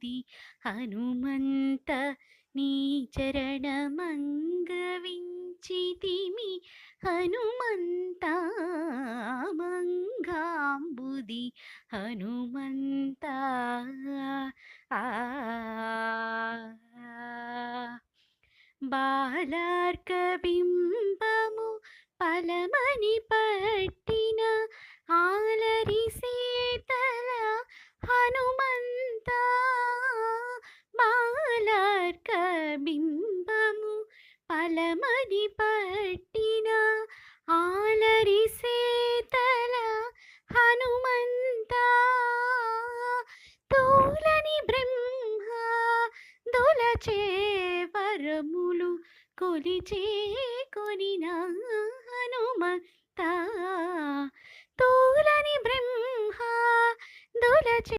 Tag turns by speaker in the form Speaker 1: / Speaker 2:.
Speaker 1: మంగాంబుది హనుమంత నీ చరణమంగవించితిమి హనుమంత మంగాంబుది హనుమంత. ఆ బాలార్కబింబము పలమని పట్ట పలమని పట్టిన ఆలరి సేతల హనుమంత. తోలని బ్రహ్మ దొలచే వరములు కొలిచే కొనిన హనుమంత. తోలని బ్రహ్మ దొలచే